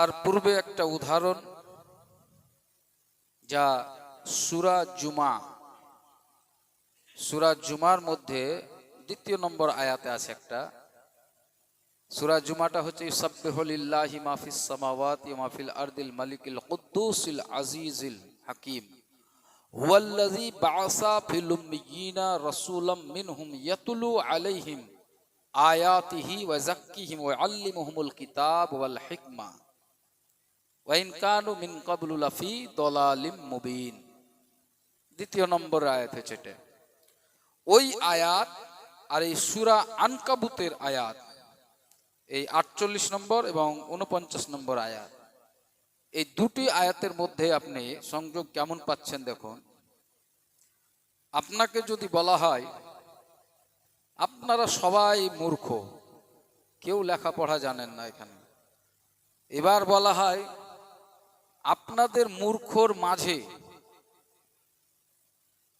আর পূর্বে একটা উদাহরণ যা সুরা জুমা। সুরা জুমার মধ্যে দ্বিতীয় নম্বর আয়াতে আছে একটা। সুরা জুমাটা হচ্ছে ইসাব্বিহুলিল্লাহি মাফিস সামাওয়াতি ওয়া মাফিল আরদিল মালিকিল কুদ্দুসিল আজিজিল হাকিম। হুয়াল্লাযী বাআসা ফিল উম্মিয়িনা রাসূলাম মিনহুম ইয়াতলু আলাইহিম আয়াতিহি ওয়া যাক্কিহিম ওয়া ইউআল্লিমুহুমুল কিতাব ওয়াল হিকমা। ওয়া ইন কানু মিন ক্বাবলু লাফি দালালিম মুবিন। দ্বিতীয় নম্বর আয়াত হচ্ছে ওই আয়াত আর এই সূরা আনকাবুতের আয়াত, এই আটচল্লিশ নম্বর এবং উনপঞ্চাশ নম্বর আয়াত, এই দুটি আয়াতের মধ্যে আপনি সংযোগ কেমন পাচ্ছেন দেখুন। আপনাকে যদি বলা হয়, আপনারা সবাই মূর্খ, কেউ লেখাপড়া জানেন না এখানে। এবার বলা হয় আপনাদের মূর্খর মাঝে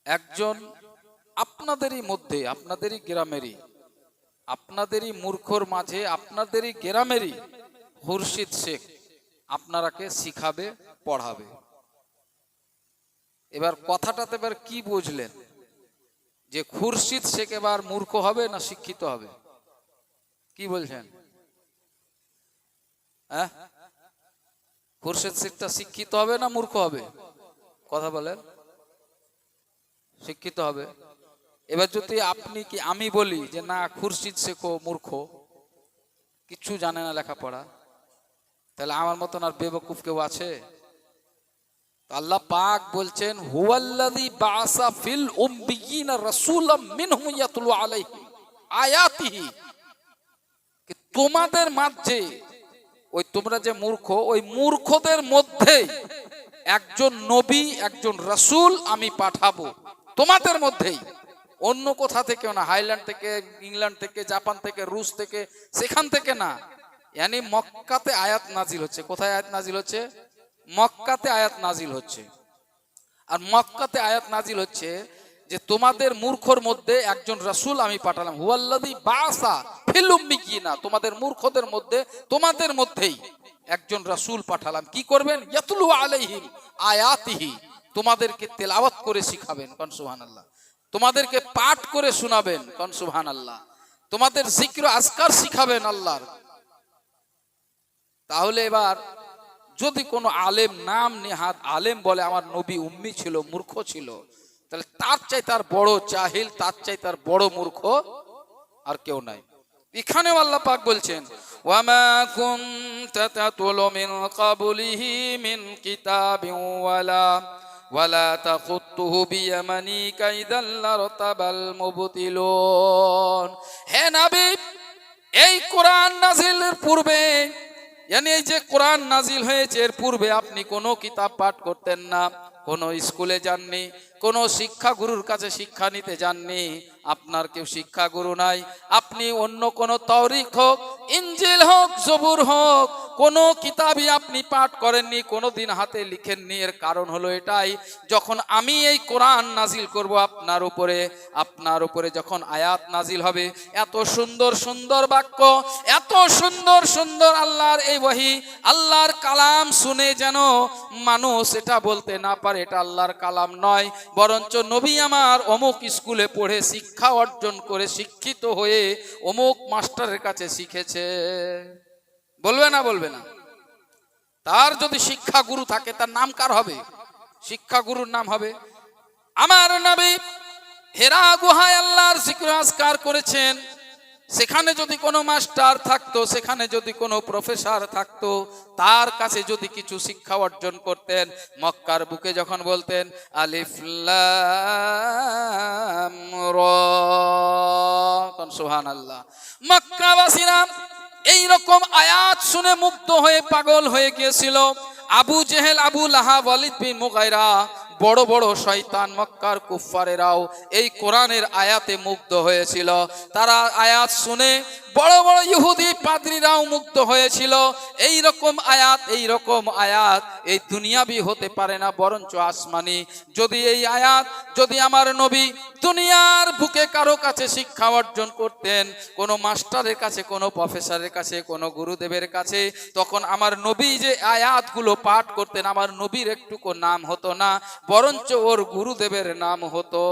একজন আপনাদেরই মধ্যে, আপনাদেরই গ্রামেরই, আপনাদেরই মূর্খর মাঝে, আপনাদেরই গ্রামেরই খুরশিদ শেখ আপনারাকে শিখাবে, পড়াবে। এবার কথাটাতে এবার কি বুঝলেন? যে খুরশিদ শেখ এবার মূর্খ হবে না শিক্ষিত হবে? কি বলছেন? হ্যাঁ? খুরশিদ শেখটা শিক্ষিত হবে না মূর্খ হবে? কথা বলেন। শিক্ষিত হবে। এবার যদি আপনি কি, আমি বলি যে না, খুরশিদ শেখো মূর্খ কিচ্ছু জানে না লেখাপড়া, তাহলে আমার মতন আর বেবকুফ কেউ আছে? আল্লাহ পাক বলছেন, হুয়াল্লাযী বাসা ফিল উম্মিয়িনা রাসূলাম মিনহুম ইয়াতলু আলাইহিম আয়াতিহি। তোমাদের মাঝে ওই তোমরা যে মূর্খ, ওই মূর্খদের মধ্যে একজন নবী, একজন রাসূল আমি পাঠাবো। তোমাদের মধ্যেই। অন্য কোথা থেকেও না, হাইল্যান্ড থেকে, ইংল্যান্ড থেকে, জাপান থেকে, রুশ থেকে, সেখান থেকে না। ইয়ানি মক্কাতে আয়াত নাজিল হচ্ছে। কোথায় আয়াত নাজিল হচ্ছে? মক্কাতে আয়াত নাজিল হচ্ছে। আর মক্কাতে আয়াত নাজিল হচ্ছে যে তোমাদের মূর্খর মধ্যে একজন রাসূল আমি পাঠালাম। হুয়াল্লাযী বাসা ফিলুম্বি কি না তোমাদের মূর্খদের মধ্যে, তোমাদের মধ্যেই একজন রাসূল পাঠালাম। কি করবেন? ইয়াতলু আলাইহিম আয়াতিহি, তোমাদেরকে তেলাওয়াত করে শিখাবেন, কোন সুবহানাল্লাহ। তোমাদেরকে পাঠ করে শোনাবেন, কোন সুবহানাল্লাহ। তোমাদের জিক্র আজকার শিখাবেন আল্লাহর। তাহলে এবার যদি কোনো আলেম নাম নেহাত, আলেম বলে, আমার নবী উম্মি ছিল, মূর্খ ছিল। তাহলে তার চাই তার বড় চাহিল তার চাই তার বড় মূর্খ আর কেউ নাই। এখানে আল্লাহ পাক বলছেন এই কোরআন নাজিলের পূর্বে এই যে কোরআন নাজিল হয়েছে, এর পূর্বে আপনি কোনো কিতাব পাঠ করতেন না। কোনো স্কুলে যাননি, কোনো শিক্ষাগুরুর কাছে শিক্ষা নিতে যাননি, আপনার কেউ শিক্ষাগুরু নাই। আপনি অন্য কোনো তরিক হোক, ইঞ্জিল হোক, জবুর হোক, কোনো কিতাবই আপনি পাঠ করেননি, কোনো দিন হাতে লিখেননি। এর কারণ হলো এটাই, যখন আমি এই কোরআন নাজিল করব আপনার উপরে আপনার উপরে যখন আয়াত নাজিল হবে, এত সুন্দর সুন্দর বাক্য, এত সুন্দর সুন্দর আল্লাহর এই বহি আল্লাহর কালাম শুনে যেন মানুষ এটা বলতে না পারে। এটা আল্লাহর কালাম নয়। বরঞ্চ নবী আমার অমুক স্কুলে পড়ে শিক্ষা অর্জন করে শিক্ষিত হয়ে অমুক মাস্টারের কাছে শিখেছে। বলবে না বলবে না। তার যদি শিক্ষা গুরু থাকে, তার নাম কার হবে? শিক্ষা গুরুর নাম হবে। আমার নবী হেরা গুহায় আল্লাহর জিক্র করেছেন। সেখানে যদি কোনো মাস্টার থাকতো, সেখানে যদি কোনো প্রফেসর থাকতো, তার কাছে যদি কিছু শিক্ষা অর্জন করতেন, মক্কার বুকে যখন বলতেন, আলিফ লাম র কোন সুবহানাল্লাহ। মক্কাবাসীরা এই রকম আয়াত শুনে মুক্ত হয়ে পাগল হয়ে গিয়েছিল। আবু জেহেল, আবু লাহাব, ওয়ালিদ বিন মুগাইরা বড় বড় শয়তান মক্কার কুফফারেরাও এই কোরআনের আয়াতে মুগ্ধ হয়েছিল। তারা আয়াত শুনে বড় বড় ইহুদি পাদ্রীরাও মুগ্ধ হয়েছিল। এই রকম আয়াত, এই রকম আয়াত এই দুনিয়াবি হতে পারে না, বরঞ্চ আসমানি। যদি এই আয়াত, যদি আমার নবী দুনিয়ার বুকে কারও কাছে শিক্ষা অর্জন করতেন, কোনো মাস্টারের কাছে, কোনো প্রফেসরের কাছে, কোনো গুরুদেবের কাছে, তখন আমার নবী যে আয়াতগুলো পাঠ করতেন, আমার নবীর একটুকু নাম হতো না। বরঞ্চ ওর গুরুদেবের নাম হতো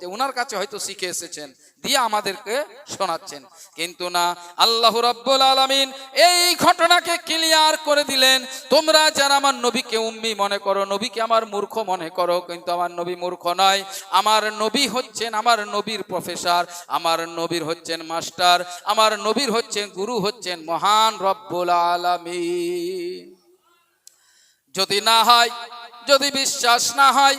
যে ওনার কাছে হয়তো শিখে এসেছেন, দিয়ে আমাদেরকে শোনাচ্ছেন। কিন্তু না, আল্লাহ রব্বুল আলামিন এই ঘটনাকে ক্লিয়ার করে দিলেন। তোমরা যারা আমার নবীকে উম্মি মনে করো, নবীকে আমার মূর্খ মনে করো, কিন্তু আমার নবী মূর্খ নয়। আমার নবী হচ্ছেন আমার নবীর প্রফেসর, আমার নবীর হচ্ছেন মাস্টার, আমার নবীর হচ্ছেন গুরু হচ্ছেন মহান রব্বুল আলামিন। যদি না হয় যদি বিশ্বাস না হয়,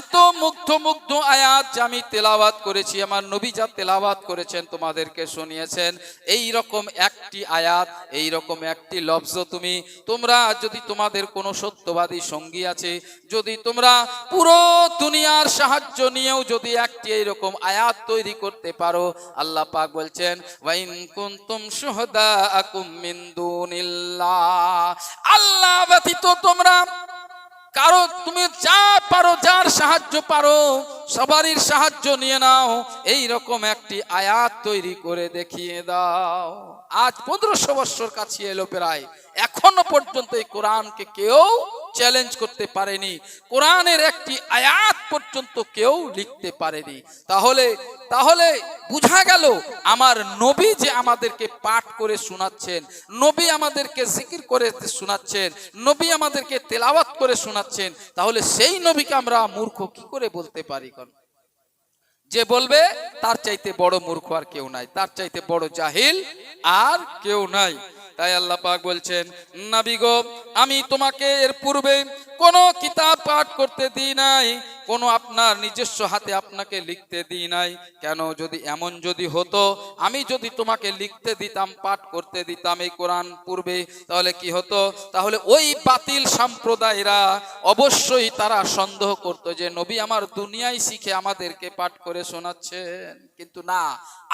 এত মুগ্ধ মুগ্ধ আয়াত যে আমি তেলাওয়াত করেছি, আমার নবী যা তেলাওয়াত করেছেন তোমাদেরকে শুনিয়েছেন, এই রকম একটি আয়াত, এই রকম একটি লফজ তুমি, তোমরা যদি তোমাদের কোনো সত্যবাদী সঙ্গী আছে, যদি তোমরা পুরো দুনিয়ার সাহায্য নিয়েও যদি একটি এইরকম আয়াত তৈরি করতে পারো, আল্লাহ পাক বলছেন, ওয়াইন কুনতুম শুহাদাআকুম মিন দুনিল্লাহ। আল্লাহ ব্যতীত তোমরা কারও তুমি যা পারো, যার সাহায্য পারো, সবারই সাহায্য নিয়ে নাও। এই রকম একটি আয়াত তৈরি করে দেখিয়ে দাও। আজ পনেরোশো বৎসর কাছে এলো প্রায়। এখনও পর্যন্ত এই কোরআনকে কেউ চ্যালেঞ্জ করতে পারেনি। কোরআনের একটি আয়াত পর্যন্ত কেউ লিখতে পারেনি। তাহলে তাহলে বুঝা গেল, আমার নবী যে আমাদেরকে পাঠ করে শোনাচ্ছেন, নবী আমাদেরকে জিকির করে শোনাচ্ছেন, নবী আমাদেরকে তেলাওয়াত করে শোনাচ্ছেন, তাহলে সেই নবীকে আমরা মূর্খ কি করে বলতে পারি কোন যে বলবে, তার চাইতে বড় মূর্খ আর কেউ নাই, তার চাইতে বড় জাহিল আর কেউ নাই। তাই আল্লাহ পাক বলছেন, নাবি গো, আমি তোমাকে এর পূর্বে কোনো কিতাব পাঠ করতে দিই নাই, কোনো আপনার নিজস্ব হাতে আপনাকে লিখতে দিই নাই। কেন যদি এমন যদি হতো, আমি যদি তোমাকে লিখতে দিতাম, পাঠ করতে দিতাম এই কোরআন পূর্বে, তাহলে কি হতো? তাহলে ওই বাতিল সম্প্রদায়রা অবশ্যই তারা সন্দেহ করত যে, নবী আমার দুনিয়ায় শিখে আমাদেরকে পাঠ করে শোনাচ্ছেন। কিন্তু না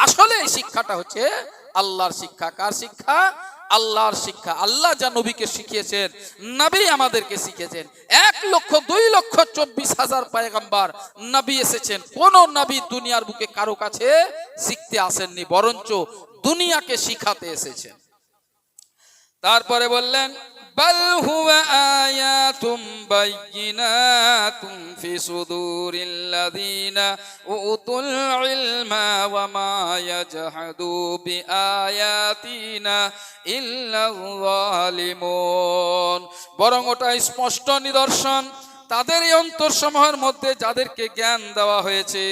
আসলে এই শিক্ষাটা হচ্ছে আল্লাহর শিক্ষা। কার শিক্ষা? আল্লাহর শিক্ষা। আল্লাহ যা নবীকে শিখিয়েছেন, নবী আমাদেরকে শিখিয়েছেন। এক লক্ষ, দুই লক্ষ, চব্বিশ হাজার পায়গাম্বার নবী এসেছেন। কোন নবী দুনিয়ার বুকে কারও কাছে শিখতে আসেননি, বরঞ্চ দুনিয়াকে শিখাতে এসেছেন। তারপরে বললেন بل هو آيات بينات في صدور الذين أوتوا العلم وما يجحد بآياتنا إلا الظالمون বরং ওটা স্পষ্ট নিদর্শন তাদের এই অন্তরসমূহের মধ্যে যাদেরকে জ্ঞান দেওয়া হয়েছে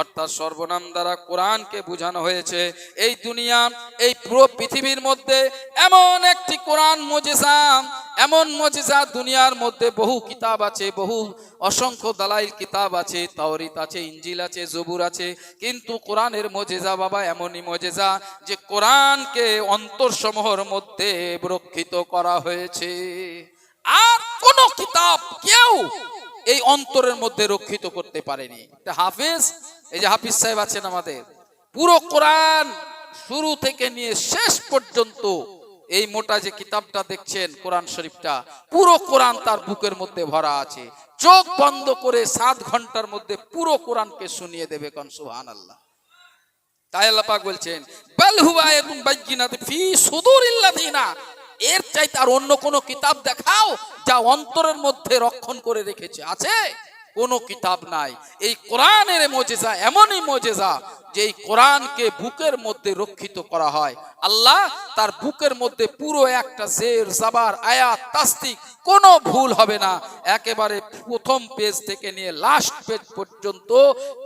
অর্থাৎ সর্বনাম দ্বারা কোরআনকে বোঝানো হয়েছে। এই দুনিয়া, এই পুরো পৃথিবীর মধ্যে এমন একটি কোরআন মজেসা এমন মজেসা দুনিয়ার মধ্যে বহু কিতাব আছে, বহু অসংখ্য দালাইল কিতাব আছে, তাওরিত আছে ইঞ্জিল আছে, জবুর আছে। কিন্তু কোরআনের মজেজা বাবা এমনই মজেজা যে কোরআনকে অন্তরসমূহের মধ্যে রক্ষিত করা হয়েছে। আর কোন কিতাব কেউ এই অন্তরের মধ্যে রক্ষিত করতে পারেনি। হাফিজ এই যে হাফিজ সাহেব আছেন আমাদের, পুরো কোরআন শুরু থেকে নিয়ে শেষ পর্যন্ত এই মোটা যে কিতাবটা দেখছেন কোরআন শরীফটা, পুরো কোরআন তার বুকের মধ্যে ভরা আছে। চোখ বন্ধ করে সাত ঘণ্টার মধ্যে পুরো কোরআনকে শুনিয়ে দেবে কন সুহান আল্লাহ তাই আল্লাহ পাক বলছেন এর চাইতে আর অন্য কোন কিতাব দেখাও যা অন্তরের মধ্যে রক্ষণ করে রেখেছে। আছে? কোনো কিতাব নাই। এই কোরআনের মজেজা, এমনই মজেজা যে এই কোরআনকে বুকের মধ্যে রক্ষিত করা হয়। আল্লাহ তার বুকের মধ্যে পুরো একটা জের, জাবার, আয়াত, তাস্তিক, কোনো ভুল হবে না। একেবারে প্রথম পেজ থেকে নিয়ে লাস্ট পেজ পর্যন্ত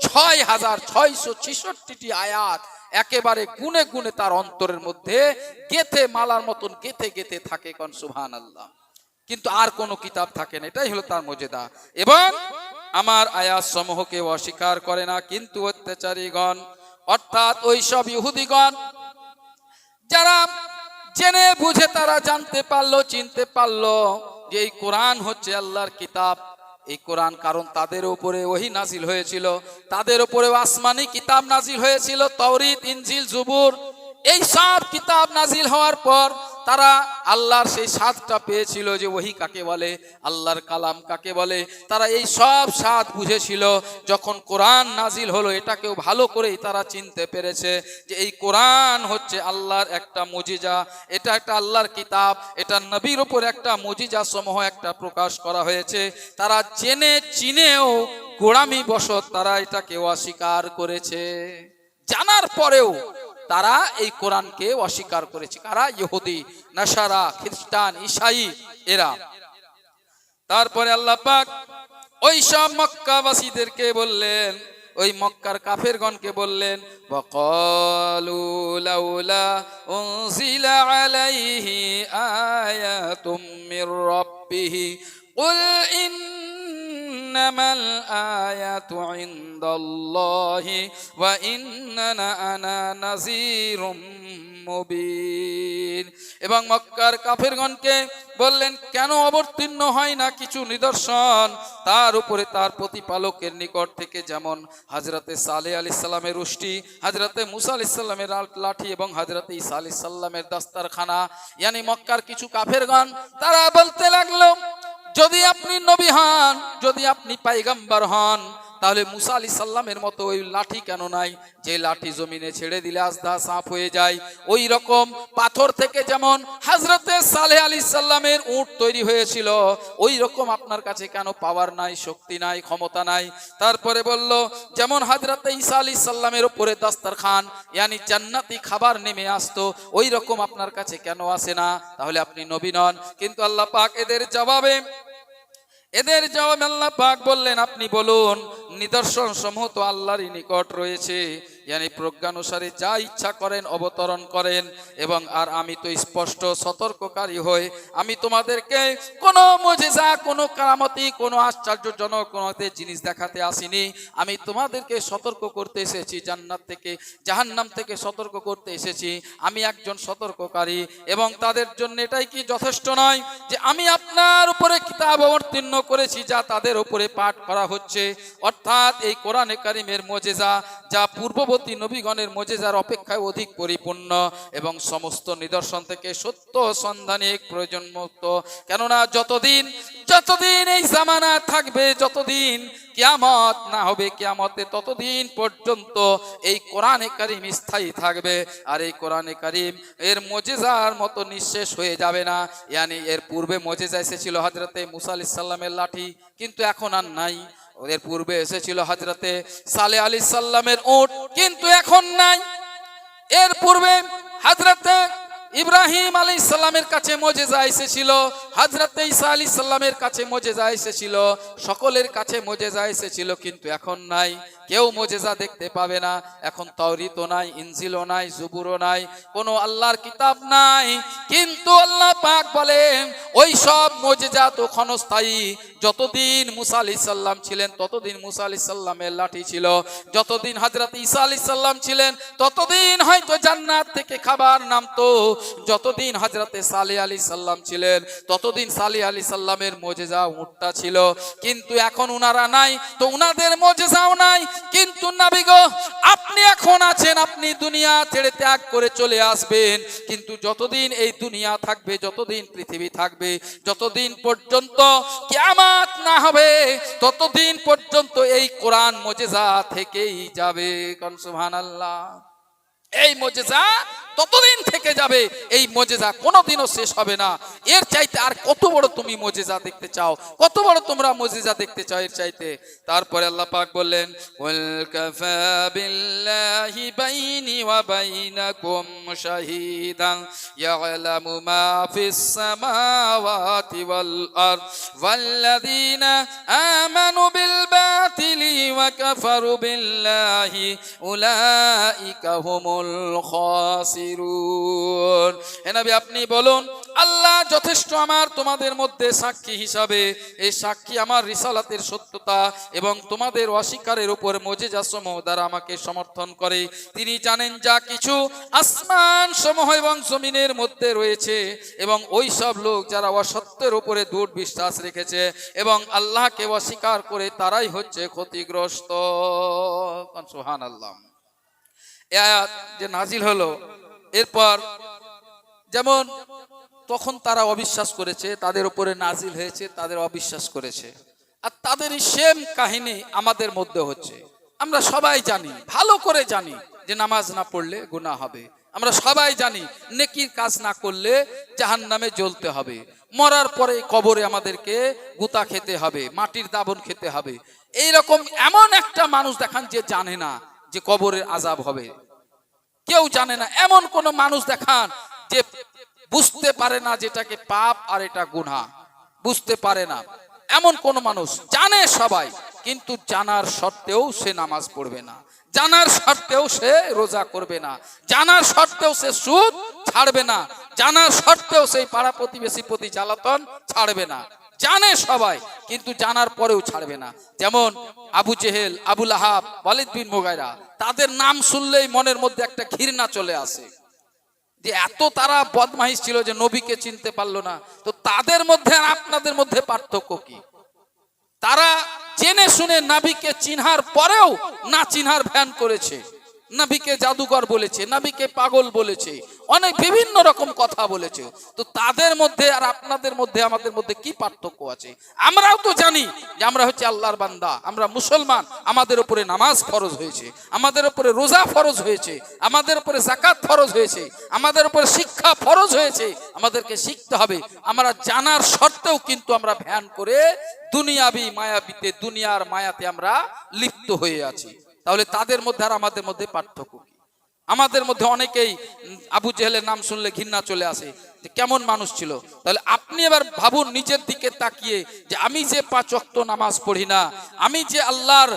ছয় হাজার ছয়শো ছিষট্টিটি আয়াত একেবারে গুনে গুনে তার অন্তরের মধ্যে গেথে, মালার মতন গেথে গেথে থাকে কন সুহান আল্লাহ কিন্তু আর কোনো কিতাব থাকে না। এটাই হলো তার মজেদা। এবং আমার আয়াত সমূহকে অস্বীকার করে না, কিন্তু অত্যাচারীগণ, অর্থাৎ ওই সব ইহুদিগণ, যারা জেনে বুঝে তারা জানতে পারল, চিনতে পারল যে এই কোরআন হচ্ছে আল্লাহর কিতাব। এই কোরআন কারণ তাদের উপরে ওহি নাজিল হয়েছিল, তাদের উপরে আসমানি কিতাব নাজিল হয়েছিল তৌরিত ইনজিল জুবুর এই সব কিতাব নাজিল হওয়ার পর তারা আল্লাহর সেই স্বাদটা পেয়েছিল যে ওহি কাকে বলে, আল্লাহর কালাম কাকে বলে, তারা এই সব স্বাদ বুঝেছিল। যখন কোরআন নাজিল হলো, এটাকেও ভালো করেই তারা চিনতে পেরেছে যে এই কোরআন হচ্ছে আল্লাহর একটা মজিজা। এটা একটা আল্লাহর কিতাব, এটা নবীর ওপর একটা মজিজা সমূহ একটা প্রকাশ করা হয়েছে। তারা জেনে চিনেও গোড়ামি বসত তারা এটাকে অস্বীকার করেছে। জানার পরেও তারা এই কোরআনকে অস্বীকার করেছে। কারা? ইহুদি, নাসারা, খ্রিস্টান, ইসাই, এরা। তারপরে আল্লাহ পাক ওই সব মক্কাবাসীদেরকে বললেন, ওই মক্কার কাফেরগণকে বললেন বকলু লাউলা উনজিলা আলাইহি আয়াতুম মির রাব্বিহি, কুল إنما الآيات عند الله وإننا أنا نذير মুবিন এবং মক্কার কাফেরগণকে বললেন কেন অবতীর্ণ হয় না কিছু নিদর্শন তার উপরে তার প্রতিপালকের নিকট থেকে যেমন হাজরতে সালে আলি সাল্লামের উষ্টি হাজরতে মুসা আলি সাল্লামের লাঠি এবং হাজরতে ইসা আলি সাল্লামের দাস্তারখানা ইয়ানি মক্কার কিছু কাফেরগণ তারা বলতে লাগলো যদি আপনি নবী হন যদি আপনি পাইগাম্বার হন তাহলে মুসা আলি সাল্লামের মতো ওই লাঠি কেন নাই? যে লাঠি জমিনে ছেড়ে দিলে আজদা সাফ হয়ে যায়। ওই রকম পাথর থেকে যেমন হাজরতে সালে আলী সাল্লামের উট তৈরি হয়েছিল, ওই রকম আপনার কাছে কেন পাওয়ার নাই, শক্তি নাই, ক্ষমতা নাই? তারপরে বলল, যেমন হাজরতে ঈসা আলী সাল্লামের উপরে দাস্তার খান ইয়ানি জান্নাতি খাবার নেমে আসতো, ওই রকম আপনার কাছে কেন আসে না? তাহলে আপনি নবী নন। কিন্তু আল্লাহ পাক এদের জবাবে, এদের জবাব আল্লাহ পাক বললেন, আপনি বলুন নিদর্শন সমূহ তো আল্লাহরই নিকট রয়েছে। ইয়ানি প্রজ্ঞানুসারে যা ইচ্ছা করেন অবতরণ করেন এবং আর আমি তো স্পষ্ট সতর্ককারী হই আমি তোমাদেরকে কোনো মজেজা কোনো কারামতি কোনো আশ্চর্যজনক কোনো জিনিস দেখাতে আসিনি আমি তোমাদেরকে সতর্ক করতে এসেছি জান্নাত থেকে, জাহান্নাম থেকে সতর্ক করতে এসেছি। আমি একজন সতর্ককারী, এবং তাদের জন্য এটাই কি যথেষ্ট নয় যে আমি আপনার উপরে কিতাব অবতীর্ণ করেছি, যা তাদের উপরে পাঠ করা হচ্ছে। অর্থাৎ এই কোরআনে কারিমের মজেজা, যা পূর্ববর্তী নবীগণের মজেজার অপেক্ষায় অধিক পরিপূর্ণ এবং সমস্ত নিদর্শন থেকে সত্য সন্ধানিক প্রয়োজন মুক্ত কেননা যতদিন যতদিন এই জামানা থাকবে, যতদিন কিয়ামত না হবে, কিয়ামতে ততদিন পর্যন্ত এই কোরআনে কারিম স্থায়ী থাকবে। আর এই কোরআনে কারিম এর মজেজার মতো নিঃশেষ হয়ে যাবে না। ইয়ানি এর পূর্বে মজেজা এসেছিল হজরতে মুসা আলি সাল্লামের লাঠি, কিন্তু এখন আর নাই। ওদের পূর্বে এসেছিল হাজরাতে সালে আলী সাল্লামের ওট কিন্তু এখন নাই। এর পূর্বে হাজরাতে ইব্রাহিম আলী সাল্লামের কাছে মজেজা এসেছিল হাজরতে ঈসা আলী সাল্লামের কাছে মজেজা এসেছিল, সকলের কাছে মজেজা এসেছিল, কিন্তু এখন নাই। কেউ মজেজা দেখতে পাবে না। এখন তৌরিতও নাই, ইনজিলও নাই, জুবুরও নাই, কোনো আল্লাহর কিতাব নাই। কিন্তু আল্লাহ পাক বলেন, ওই সব মজেজা তো ক্ষণস্থায়ী। যতদিন মুসা আলি সাল্লাম ছিলেন, ততদিন মুসা আলি সাল্লামের লাঠি ছিল। যতদিন হাজরত ঈসা আলি সাল্লাম ছিলেন, ততদিন হয়তো জান্নাত থেকে খাবার নামতো। যতদিন হাজরতে সালি আলী সাল্লাম ছিলেন ততদিন সালি আলী সাল্লামের মজেজা উঠটা ছিল, কিন্তু এখন উনারা নাই, তো উনাদের মজেজাও নাই। কিন্তু নাবিগো আপনি এখন আছেন, আপনি দুনিয়া ছেড়ে ত্যাগ করে চলে আসবেন। কিন্তু যতদিন এই দুনিয়া থাকবে, যতদিন পৃথিবী থাকবে, যতদিন পর্যন্ত কিয়ামত না হবে, ততদিন পর্যন্ত এই কোরআন মজেজা থেকেই যাবে। কন সুবহানাল্লাহ। এই মজেজা ততদিন থেকে যাবে, এই মজেজা কোনোদিনও শেষ হবে না। এর চাইতে আর কত বড় তুমি মজেজা দেখতে চাও? কত বড় তোমরা মজেজা দেখতে চাও এর চাইতে? তারপরে আল্লাহ পাক বললেন বিল্লাহি বাইনি ওয়া বাইনাকুম ইয়ালামু মা ফিস সামাওয়াতি ওয়াল আরদ ওয়াল্লাযীনা আমানু বিল বাতিলি ওয়া কাফারু বিল্লাহি উলাইকা হুমুল আপনি বলুন, আল্লাহ যথেষ্ট আমার, তোমাদের মধ্যে সাক্ষী হিসাবে এই সাক্ষী আমার রিসালাতের সত্যতা এবং তোমাদের অস্বীকারের উপর মজিজাসমূহ দ্বারা আমাকে সমর্থন করে। তিনি জানেন যা কিছু আসমান সমূহ এবং জমিনের মধ্যে রয়েছে এবং ওই সব লোক যারা অসত্যের উপরে দূর বিশ্বাস রেখেছে এবং আল্লাহকে অস্বীকার করে তারাই হচ্ছে ক্ষতিগ্রস্ত। সুহান আল্লাহ আয়াত যে নাজিল হলো, এরপর যেমন তখন তারা অবিশ্বাস করেছে, তাদের উপরে নাজিল হয়েছে, তাদের অবিশ্বাস করেছে। আর তাদেরই সেম কাহিনী আমাদের মধ্যে হচ্ছে। আমরা সবাই জানি, ভালো করে জানি যে নামাজ না পড়লে গুনাহ হবে। আমরা সবাই জানি নেকির কাজ না করলে জাহান নামে জ্বলতে হবে। মরার পরে কবরে আমাদেরকে গুতা খেতে হবে, মাটির দাবন খেতে হবে। এই রকম এমন একটা মানুষ দেখান যে জানে না যে কবরের আজাব হবে। কেউ জানে না, এমন কোন মানুষ দেখান যে বুঝতে পারে না যেটাকে পাপ আর এটা গুনাহ। বুঝতে পারে না। এমন কোন মানুষ জানে সবাই, কিন্তু জানার সত্ত্বেও সে নামাজ পড়বে না। জানার সত্ত্বেও সে রোজা করবে না। জানার সত্ত্বেও সে সুদ ছাড়বে না। জানার সত্ত্বেও সেই পাড়া প্রতিবেশী প্রতি জ্বালাতন ছাড়বে না। জানে সবাই, কিন্তু জানার পরেও ছাড়বে না। যেমন আবু জেহেল আবুল আহাব ওয়ালিদ বিন মোগাইরা, তাদের নাম শুনলেই মনের মধ্যে একটা ঘৃণা চলে আসে। যে এত তারা বদমাহিস ছিল যে নবীকে চিনতে পারল না। তো তাদের মধ্যে আর আপনাদের মধ্যে পার্থক্য কি? তারা জেনে শুনে নাবিকে চিনহার পরেও না চিনহার ভ্যান করেছে। নাবিকে জাদুকর বলেছে নাবিকে পাগল বলেছে, অনেক বিভিন্ন রকম কথা বলেছে। তো তাদের মধ্যে আর আপনাদের মধ্যে, আমাদের মধ্যে কি পার্থক্য আছে? আমরাও তো জানি যে আমরা হচ্ছে আল্লাহর বান্দা, আমরা মুসলমান, আমাদের উপরে নামাজ ফরজ হয়েছে, আমাদের উপরে রোজা ফরজ হয়েছে, আমাদের উপরে জাকাত ফরজ হয়েছে, আমাদের উপরে শিক্ষা ফরজ হয়েছে, আমাদেরকে শিখতে হবে। আমরা জানার সত্ত্বেও কিন্তু আমরা ভ্যান করে দুনিয়াবি মায়াবিতে, দুনিয়ার মায়াতে আমরা লিপ্ত হয়ে আছি। তাহলে তাদের মধ্যে আর আমাদের মধ্যে পার্থক্য কি? আমাদের মধ্যে অনেকেই আবু জেহেলের নাম শুনলে ঘৃণা চলে আসে, যে কেমন মানুষ ছিল। তাহলে আপনি এবার ভাবুন নিজের দিকে তাকিয়ে যে আমি যে পাঁচ অক্ত নামাজ পড়ি না, আমি যে আল্লাহর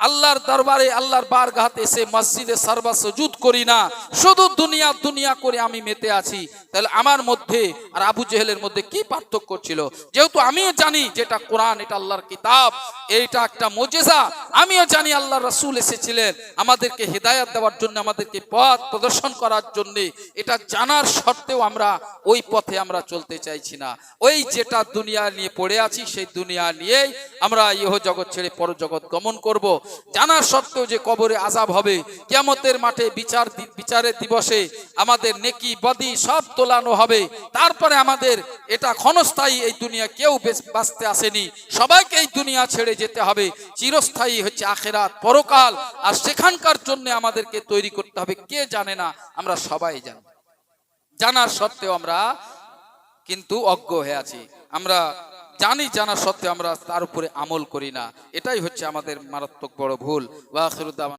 আল্লাহর দরবারে, আল্লাহর বার বারগাহাতে এসে মসজিদে সর্বাসজুদ করি না। শুধু দুনিয়া দুনিয়া করে আমি মেতে আছি। তাহলে আমার মধ্যে আর আবু জেহেলের মধ্যে কি পার্থক্য ছিল? যেহেতু আমিও জানি যেটা কোরআন, এটা আল্লাহর কিতাব, এইটা একটা মোজেজা। আমিও জানি আল্লাহ রসুল এসেছিলেন। আমাদেরকে হেদায়াত দেওয়ার জন্য, আমাদেরকে পথ প্রদর্শন করার জন্য, এটা জানার সত্ত্বেও আমরা ওই পথে আমরা চলতে চাইছি না। ওই যেটা দুনিয়া নিয়ে পড়ে আছি, সেই দুনিয়া নিয়েই আমরা ইহ জগৎ ছেড়ে পর জগৎ গমন করব। জানার সত্ত্বেও যে কবরে আজাব হবে, কিয়ামতের মাঠে বিচার বিচারের দিবসে আমাদের নেকি, বদি সব তোলানো হবে। তারপরে আমাদের এটা ক্ষণস্থায়ী এই দুনিয়া কেউ বাঁচতে আসেনি। সবাইকে এই দুনিয়া ছেড়ে যেতে হবে। চিরস্থায়ী হচ্ছে আখেরাত, পরকাল, আর সেখানকার জন্য আমাদেরকে তৈরি করতে হবে। কে জানে না, আমরা সবাই জানি। জানার সত্ত্বেও আমরা কিন্তু অজ্ঞ হয়ে আছি। আমরা জানি, জানা সত্ত্বে আমরা তার উপরে আমল করি না। এটাই হচ্ছে আমাদের মারাত্মক বড় ভুল। ওয়াখিরুদ্দামান